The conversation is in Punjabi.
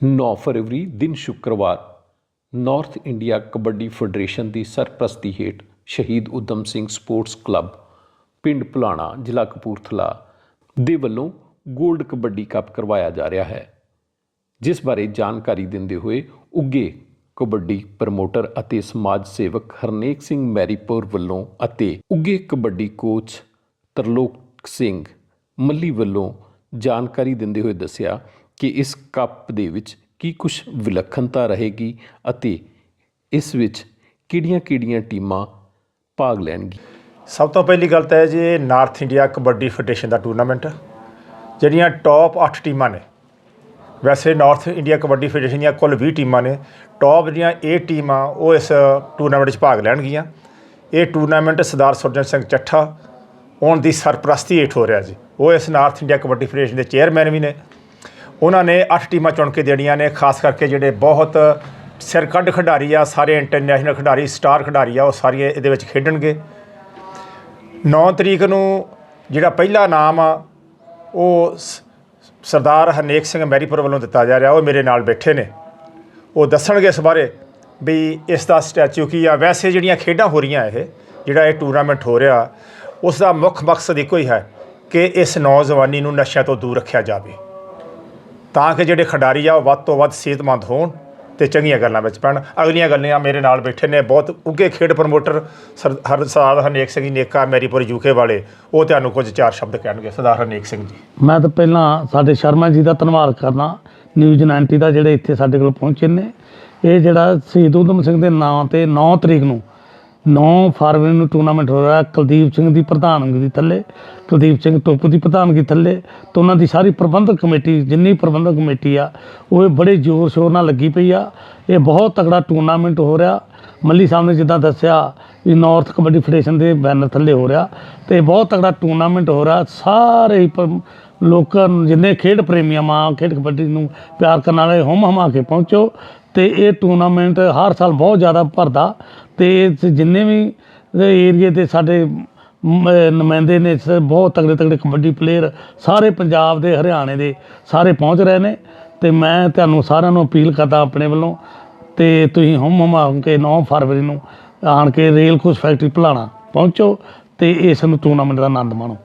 9 ਫਰਵਰੀ, ਦਿਨ ਸ਼ੁੱਕਰਵਾਰ ਨਾਰਥ ਇੰਡੀਆ ਕਬੱਡੀ ਫੈਡਰੇਸ਼ਨ ਦੀ ਸਰਪ੍ਰਸਤੀ ਹੇਠ ਸ਼ਹੀਦ ਊਧਮ ਸਿੰਘ ਸਪੋਰਟਸ ਕਲੱਬ ਪਿੰਡ ਭੁਲਾਣਾ, ਜ਼ਿਲ੍ਹਾ ਕਪੂਰਥਲਾ ਦੇ ਵੱਲੋਂ 골ਡ ਕਬੱਡੀ ਕੱਪ ਕਰਵਾਇਆ ਜਾ ਰਿਹਾ ਹੈ, ਜਿਸ ਬਾਰੇ ਜਾਣਕਾਰੀ ਦਿੰਦੇ ਹੋਏ ਉੱਗੇ ਕਬੱਡੀ ਪ੍ਰਮੋਟਰ ਅਤੇ ਸਮਾਜ ਸੇਵਕ ਹਰਨੇਕ ਸਿੰਘ ਮੈਰੀਪੁਰ ਵੱਲੋਂ ਅਤੇ ਉੱਗੇ ਕਬੱਡੀ ਕੋਚ ਤਰਲੋਕ ਸਿੰਘ ਮੱਲੀ ਵੱਲੋਂ ਜਾਣਕਾਰੀ ਦਿੰਦੇ ਹੋਏ ਦੱਸਿਆ ਕਿ ਇਸ ਕੱਪ ਦੇ ਵਿੱਚ ਕੀ ਕੁਝ ਵਿਲੱਖਣਤਾ ਰਹੇਗੀ ਅਤੇ ਇਸ ਵਿੱਚ ਕਿਹੜੀਆਂ-ਕਿਹੜੀਆਂ ਟੀਮਾਂ ਭਾਗ ਲੈਣਗੀਆਂ ਸਭ ਤੋਂ ਪਹਿਲੀ ਗੱਲ ਤਾਂ ਹੈ ਜੀ ਨਾਰਥ ਇੰਡੀਆ ਕਬੱਡੀ ਫੈਡਰੇਸ਼ਨ ਦਾ ਟੂਰਨਾਮੈਂਟ ਜਿਹੜੀਆਂ ਟੌਪ 8 ਟੀਮਾਂ ਨੇ। ਵੈਸੇ ਨਾਰਥ ਇੰਡੀਆ ਕਬੱਡੀ ਫੈਡਰੇਸ਼ਨ ਦੀਆਂ ਕੁੱਲ 20 ਟੀਮਾਂ ਨੇ। ਟੌਪ ਜਿਹੜੀਆਂ 8 ਟੀਮਾਂ ਉਹ ਇਸ ਟੂਰਨਾਮੈਂਟ 'ਚ ਭਾਗ ਲੈਣਗੀਆਂ। ਇਹ ਟੂਰਨਾਮੈਂਟ ਸਰਦਾਰ ਸੁਰਜਨ ਸਿੰਘ ਚੱਠਾ ਉਹਨਾਂ ਦੀ ਸਰਪ੍ਰਸਤੀ ਹੇਠ ਹੋ ਰਿਹਾ ਜੀ। ਉਹ ਇਸ ਨਾਰਥ ਇੰਡੀਆ ਕਬੱਡੀ ਫੈਡਰੇਸ਼ਨ ਦੇ ਚੇਅਰਮੈਨ ਵੀ ਨੇ। ਉਹਨਾਂ ਨੇ 8 ਟੀਮਾਂ ਚੁਣ ਕੇ ਦੇਣੀਆਂ ਨੇ, ਖਾਸ ਕਰਕੇ ਜਿਹੜੇ ਬਹੁਤ ਸਿਰਕੱਢ ਖਿਡਾਰੀ ਆ, ਸਾਰੇ ਇੰਟਰਨੈਸ਼ਨਲ ਖਿਡਾਰੀ ਸਟਾਰ ਖਿਡਾਰੀ ਆ, ਉਹ ਸਾਰੇ ਇਹਦੇ ਵਿੱਚ ਖੇਡਣਗੇ। 9 ਤਰੀਕ ਨੂੰ ਜਿਹੜਾ ਪਹਿਲਾ ਨਾਮ ਆ, ਉਹ ਸ- ਸਰਦਾਰ ਹਰਨੇਕ ਸਿੰਘ ਮੈਰੀਪੁਰ ਵੱਲੋਂ ਦਿੱਤਾ ਜਾ ਰਿਹਾ, ਉਹ ਮੇਰੇ ਨਾਲ ਬੈਠੇ ਨੇ। ਉਹ ਦੱਸਣਗੇ ਇਸ ਬਾਰੇ ਵੀ ਇਸ ਦਾ ਸਟੈਚੂ ਕੀ ਆ। ਵੈਸੇ ਜਿਹੜੀਆਂ ਖੇਡਾਂ ਹੋ ਰਹੀਆਂ ਇਹ, ਜਿਹੜਾ ਇਹ ਟੂਰਨਾਮੈਂਟ ਹੋ ਰਿਹਾ, ਉਸ ਦਾ ਮੁੱਖ ਮਕਸਦ ਇੱਕੋ ਹੀ ਹੈ ਕਿ ਇਸ ਨੌਜਵਾਨੀ ਨੂੰ ਨਸ਼ਿਆਂ ਤੋਂ ਦੂਰ ਰੱਖਿਆ ਜਾਵੇ। ਤਾਂ ਕਿ ਜਿਹੜੇ ਖਿਡਾਰੀ ਆ ਉਹ ਵੱਧ ਤੋਂ ਵੱਧ ਸਿਹਤਮੰਦ ਹੋਣ ਤੇ ਚੰਗੀਆਂ ਗੱਲਾਂ ਵਿੱਚ ਪੈਣ। ਅਗਲੀਆਂ ਗੱਲਾਂ ਮੇਰੇ ਨਾਲ ਬੈਠੇ ਨੇ ਬਹੁਤ ਉੱਘੇ ਖੇਡ ਪ੍ਰਮੋਟਰ ਸਰ, ਹਰ, ਸਰਦਾਰ ਹਰਨੇਕ ਸਿੰਘ ਜੀ, ਨੇਕਾ ਮੈਰੀਪੁਰ ਯੂਕੇ ਵਾਲੇ। ਉਹ ਤੁਹਾਨੂੰ ਕੁਝ ਚਾਰ ਸ਼ਬਦ ਕਹਿਣਗੇ। ਸਰਦਾਰ ਹਰਨੇਕ ਸਿੰਘ ਜੀ। ਮੈਂ ਤਾਂ ਪਹਿਲਾਂ ਸਾਡੇ ਸ਼ਰਮਾ ਜੀ ਦਾ ਧੰਨਵਾਦ ਕਰਨਾ ਨਿਊਜ਼ 90 ਦਾ ਜਿਹੜੇ ਇੱਥੇ ਸਾਡੇ ਕੋਲ ਪਹੁੰਚੇ ਨੇ। ਇਹ ਜਿਹੜਾ ਸ਼ਹੀਦ ਊਧਮ ਸਿੰਘ ਦੇ ਨਾਂ ਤੇ 9 ਤਰੀਕ ਨੂੰ 9 ਫਰਵਰੀ ਨੂੰ ਟੂਰਨਾਮੈਂਟ ਹੋ ਰਿਹਾ, ਕੁਲਦੀਪ ਸਿੰਘ ਦੀ ਪ੍ਰਧਾਨਗੀ ਥੱਲੇ, ਕੁਲਦੀਪ ਸਿੰਘ ਟੋਪੂ ਦੀ ਪ੍ਰਧਾਨਗੀ ਥੱਲੇ, ਤੇ ਉਹਨਾਂ ਦੀ ਸਾਰੀ ਪ੍ਰਬੰਧਕ ਕਮੇਟੀ, ਜਿੰਨੀ ਪ੍ਰਬੰਧਕ ਕਮੇਟੀ ਆ, ਉਹ ਇਹ ਬੜੇ ਜ਼ੋਰ ਸ਼ੋਰ ਨਾਲ ਲੱਗੀ ਪਈ ਆ। ਇਹ ਬਹੁਤ ਤਗੜਾ ਟੂਰਨਾਮੈਂਟ ਹੋ ਰਿਹਾ। ਮੱਲੀ ਸਾਹਿਬ ਨੇ ਜਿੱਦਾਂ ਦੱਸਿਆ ਵੀ ਨਾਰਥ ਕਬੱਡੀ ਫੈਡਰੇਸ਼ਨ ਦੇ ਬੈਨਰ ਥੱਲੇ ਹੋ ਰਿਹਾ, ਤੇ ਬਹੁਤ ਤਗੜਾ ਟੂਰਨਾਮੈਂਟ ਹੋ ਰਿਹਾ। ਸਾਰੇ ਲੋਕਾਂ ਨੂੰ, ਜਿੰਨੇ ਖੇਡ ਪ੍ਰੇਮੀਆਂ ਮਾਂ ਖੇਡ ਕਬੱਡੀ ਨੂੰ ਪਿਆਰ ਕਰਨ ਵਾਲੇ ਹੁਮ ਹਮਾ ਕੇ ਪਹੁੰਚੋ। ਤੇ ਇਹ ਟੂਰਨਾਮੈਂਟ ਹਰ ਸਾਲ ਬਹੁਤ ਜ਼ਿਆਦਾ ਭਰਦਾ ਤੇ ਜਿੰਨੇ ਵੀ ਏਰੀਏ ਦੇ ਸਾਡੇ ਨੁਮਾਇੰਦੇ ਨੇ ਸ- ਬਹੁਤ ਤਗੜੇ ਤਗੜੇ ਕਬੱਡੀ ਪਲੇਅਰ ਸਾਰੇ ਪੰਜਾਬ ਦੇ, ਹਰਿਆਣੇ ਦੇ ਸਾਰੇ ਪਹੁੰਚ ਰਹੇ ਨੇ ਤੇ ਮੈਂ ਤੁਹਾਨੂੰ ਸਾਰਿਆਂ ਨੂੰ ਅਪੀਲ ਕਰਦਾ ਆਪਣੇ ਵੱਲੋਂ ਤੇ ਤੁਸੀਂ ਹੁਮ ਹਮਾ ਕੇ 9 ਫਰਵਰੀ ਨੂੰ ਆਣ ਕੇ ਰੇਲ ਖੁਸ਼ ਫੈਕਟਰੀ ਭਲਾਣਾ ਪਹੁੰਚੋ ਤੇ ਇਸ ਨੂੰ ਟੂਰਨਾਮੈਂਟ ਦਾ ਆਨੰਦ ਮਾਣੋ।